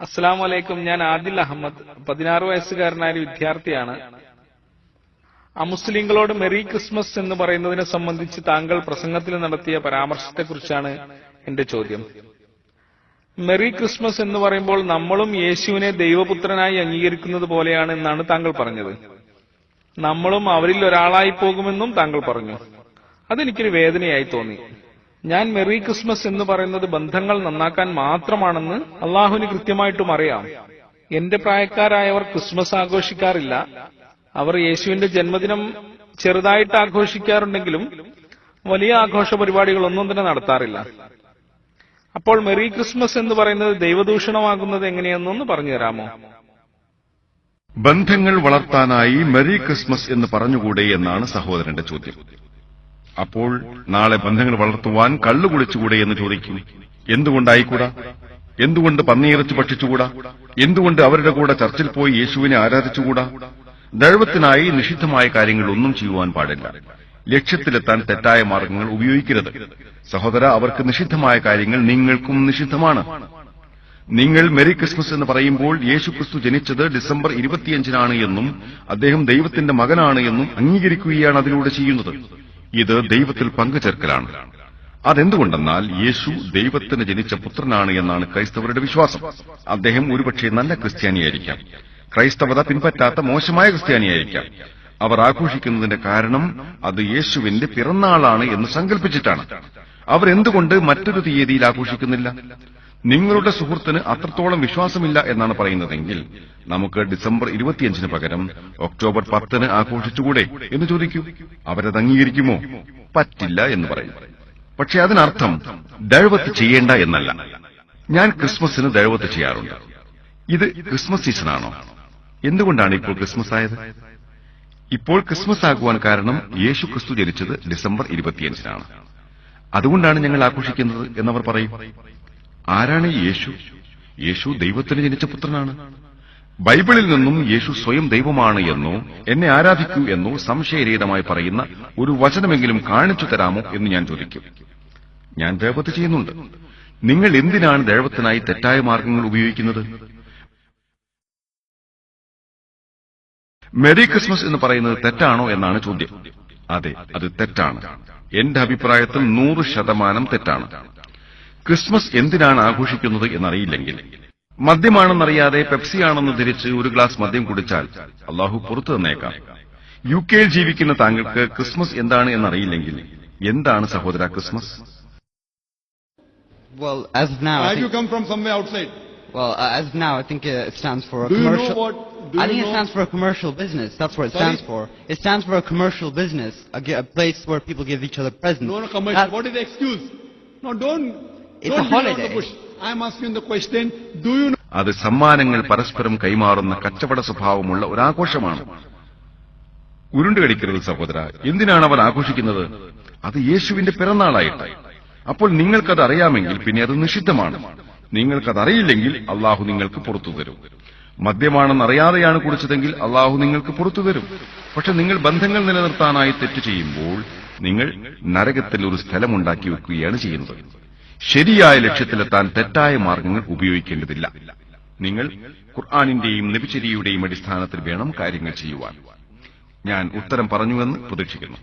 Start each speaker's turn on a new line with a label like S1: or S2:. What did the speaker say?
S1: അസ്സാം വലൈക്കും ഞാൻ ആദിൽ അഹമ്മദ്. പതിനാറ് വയസ്സുകാരനായ ഒരു വിദ്യാർത്ഥിയാണ്. അമുസ്ലിങ്ങളോട് മെറി ക്രിസ്മസ് എന്ന് പറയുന്നതിനെ സംബന്ധിച്ച് താങ്കൾ പ്രസംഗത്തിൽ നടത്തിയ പരാമർശത്തെക്കുറിച്ചാണ് എന്റെ ചോദ്യം. മെറി ക്രിസ്മസ് എന്ന് പറയുമ്പോൾ നമ്മളും യേശുവിനെ ദൈവപുത്രനായി അംഗീകരിക്കുന്നത് പോലെയാണ് എന്നാണ് താങ്കൾ പറഞ്ഞത്. നമ്മളും അവരിൽ ഒരാളായി പോകുമെന്നും താങ്കൾ പറഞ്ഞു. അതെനിക്കൊരു വേദനയായി തോന്നി. ഞാൻ മെറി ക്രിസ്മസ് എന്ന് പറയുന്നത് ബന്ധങ്ങൾ നന്നാക്കാൻ മാത്രമാണെന്ന് അള്ളാഹുവിന് കൃത്യമായിട്ടും അറിയാം. എന്റെ പ്രായക്കാരായവർ ക്രിസ്മസ് ആഘോഷിക്കാറില്ല. അവർ യേശുവിന്റെ ജന്മദിനം ചെറുതായിട്ട് ആഘോഷിക്കാറുണ്ടെങ്കിലും വലിയ ആഘോഷ പരിപാടികളൊന്നും തന്നെ നടത്താറില്ല. അപ്പോൾ മെറി ക്രിസ്മസ് എന്ന് പറയുന്നത് ദൈവദൂഷണമാകുന്നത് എങ്ങനെയെന്നൊന്ന് പറഞ്ഞു തരാമോ?
S2: ബന്ധങ്ങൾ വളർത്താനായി മെറി ക്രിസ്മസ് എന്ന് പറഞ്ഞുകൂടെ എന്നാണ് സഹോദരന്റെ ചോദ്യം. അപ്പോൾ നാളെ ബന്ധങ്ങൾ വളർത്തുവാൻ കള്ളു കുളിച്ചുകൂടെ എന്ന് ചോദിക്കും. എന്തുകൊണ്ടായിക്കൂടാ? എന്തുകൊണ്ട് പന്നിയിറച്ചു ഭക്ഷിച്ചുകൂടാ? എന്തുകൊണ്ട് അവരുടെ കൂടെ ചർച്ചിൽ പോയി യേശുവിനെ ആരാധിച്ചുകൂടാ? ദൈവത്തിനായി നിഷിദ്ധമായ കാര്യങ്ങൾ ഒന്നും ചെയ്യുവാൻ പാടില്ല. ലക്ഷ്യത്തിലെത്താൻ തെറ്റായ മാർഗങ്ങൾ ഉപയോഗിക്കരുത്. സഹോദര അവർക്ക് നിഷിദ്ധമായ കാര്യങ്ങൾ നിങ്ങൾക്കും നിഷിദ്ധമാണ്. നിങ്ങൾ മെറി ക്രിസ്മസ് എന്ന് പറയുമ്പോൾ യേശു ക്രിസ്തു ജനിച്ചത് ഡിസംബർ ഇരുപത്തിയഞ്ചിനാണ് എന്നും അദ്ദേഹം ദൈവത്തിന്റെ മകനാണ് എന്നും അംഗീകരിക്കുകയാണ് അതിലൂടെ ചെയ്യുന്നത്. ഇത് ദൈവത്തിൽ പങ്കുചേർക്കലാണ്. അതെന്തുകൊണ്ടെന്നാൽ യേശു ദൈവത്തിന് ജനിച്ച പുത്രനാണ് എന്നാണ് ക്രൈസ്തവരുടെ വിശ്വാസം. അദ്ദേഹം ഒരുപക്ഷെ നല്ല ക്രിസ്ത്യാനിയായിരിക്കാം. ക്രൈസ്തവത പിൻപറ്റാത്ത മോശമായ ക്രിസ്ത്യാനിയായിരിക്കാം. അവർ ആഘോഷിക്കുന്നതിന്റെ കാരണം അത് യേശുവിന്റെ പിറന്നാളാണ് എന്ന് സങ്കല്പിച്ചിട്ടാണ് അവരെന്തുകൊണ്ട് മറ്റൊരു തീയതിയിൽ ആഘോഷിക്കുന്നില്ല? നിങ്ങളുടെ സുഹൃത്തിന് അത്രത്തോളം വിശ്വാസമില്ല എന്നാണ് പറയുന്നതെങ്കിൽ നമുക്ക് ഡിസംബർ ഇരുപത്തിയഞ്ചിന് പകരം ഒക്ടോബർ പത്തിന് ആഘോഷിച്ചുകൂടെ എന്ന് ചോദിക്കൂ. അവരത് അംഗീകരിക്കുമോ? പറ്റില്ല എന്ന് പറയും. പക്ഷെ അതിനർത്ഥം ദഴവത്ത് ചെയ്യേണ്ട എന്നല്ല. ഞാൻ ക്രിസ്മസിന് ദഴവത്ത് ചെയ്യാറുണ്ട്. ഇത് ക്രിസ്മസ് സീസണാണോ? എന്തുകൊണ്ടാണ് ഇപ്പോൾ ക്രിസ്മസ് ആയത്? ഇപ്പോൾ ക്രിസ്മസ് ആകുവാൻ കാരണം യേശു ക്രിസ്തു ജനിച്ചത് ഡിസംബർ ഇരുപത്തിയഞ്ചിനാണ്. അതുകൊണ്ടാണ് ഞങ്ങൾ ആഘോഷിക്കുന്നത് എന്നവർ പറയും. ആരാണ് യേശു? യേശു ദൈവത്തിന് ജനിച്ച പുത്രനാണ്. ബൈബിളിൽ നിന്നും യേശു സ്വയം ദൈവമാണ് എന്നോ എന്നെ ആരാധിക്കൂ എന്നോ സംശയരഹിതമായി പറയുന്ന ഒരു വചനമെങ്കിലും കാണിച്ചു തരാമോ എന്ന് ഞാൻ ചോദിക്കും. ഞാൻ ദേവത്ത് ചെയ്യുന്നുണ്ട്. നിങ്ങൾ എന്തിനാണ് ദൈവത്തിനായി തെറ്റായ മാർഗങ്ങൾ ഉപയോഗിക്കുന്നത്? മെറി ക്രിസ്മസ് എന്ന് പറയുന്നത് തെറ്റാണോ എന്നാണ് ചോദ്യം. അതെ അത് തെറ്റാണ്. എന്റെ അഭിപ്രായത്തിൽ നൂറ് ശതമാനം തെറ്റാണ്. ക്രിസ്മസ് എന്തിനാണ് ആഘോഷിക്കുന്നത് എന്നറിയില്ലെങ്കിൽ മദ്യമാണെന്നറിയാതെ പെപ്സിയാണെന്ന് ധരിച്ച് ഒരു ഗ്ലാസ് മദ്യം കുടിച്ചാൽ അള്ളാഹു പുറത്തു തന്നേക്കാം യു കെയിൽ ജീവിക്കുന്ന താങ്കൾക്ക് ക്രിസ്മസ് എന്താണ് എന്നറിയില്ലെങ്കിൽ എന്താണ് സഹോദര Christmas
S3: Well, as now, I
S4: As you come from somewhere outside.
S3: well, uh, as now, I think uh, it stands for a
S4: Do commercial. you know what- do
S3: I
S4: you
S3: think it stands for a commercial business. That's what it
S4: Sorry?
S3: stands for. It stands for a commercial business, a, a place where people give each other presents.
S4: No, no, commercial.
S3: That-
S4: What is the excuse? No, don't.
S3: It's
S4: don't
S3: a
S4: beat around
S3: holiday.
S4: the bush. I am asking the question. Do you know?
S2: അത് സമ്മാനങ്ങൾ പരസ്പരം കൈമാറുന്ന കച്ചവട സ്വഭാവമുള്ള ഒരാഘോഷമാണ് ഉരുണ്ടുകടിക്കരുത് സഹോദര എന്തിനാണ് അവർ ആഘോഷിക്കുന്നത് അത് യേശുവിന്റെ പിറന്നാളായിട്ട് അപ്പോൾ നിങ്ങൾക്കത് അറിയാമെങ്കിൽ പിന്നെ അത് നിഷിദ്ധമാണ് നിങ്ങൾക്കത് അറിയില്ലെങ്കിൽ അള്ളാഹു നിങ്ങൾക്ക് പുറത്തു തരും മദ്യമാണെന്ന് അറിയാതെയാണ് കുടിച്ചതെങ്കിൽ അള്ളാഹു നിങ്ങൾക്ക് പുറത്തു തരും പക്ഷെ നിങ്ങൾ ബന്ധങ്ങൾ നിലനിർത്താനായി തെറ്റ് ചെയ്യുമ്പോൾ നിങ്ങൾ നരകത്തിൽ ഒരു സ്ഥലമുണ്ടാക്കി വെക്കുകയാണ് ചെയ്യുന്നത് ശരിയായ ലക്ഷ്യത്തിലെത്താൻ തെറ്റായ മാർഗങ്ങൾ ഉപയോഗിക്കേണ്ടതില്ല. നിങ്ങൾ ഖുർആാനിന്റെയും നബിചരിയുടെയും അടിസ്ഥാനത്തിൽ വേണം കാര്യങ്ങൾ ചെയ്യുവാൻ. ഞാൻ ഉത്തരം പറഞ്ഞുവെന്ന് പ്രതീക്ഷിക്കുന്നു.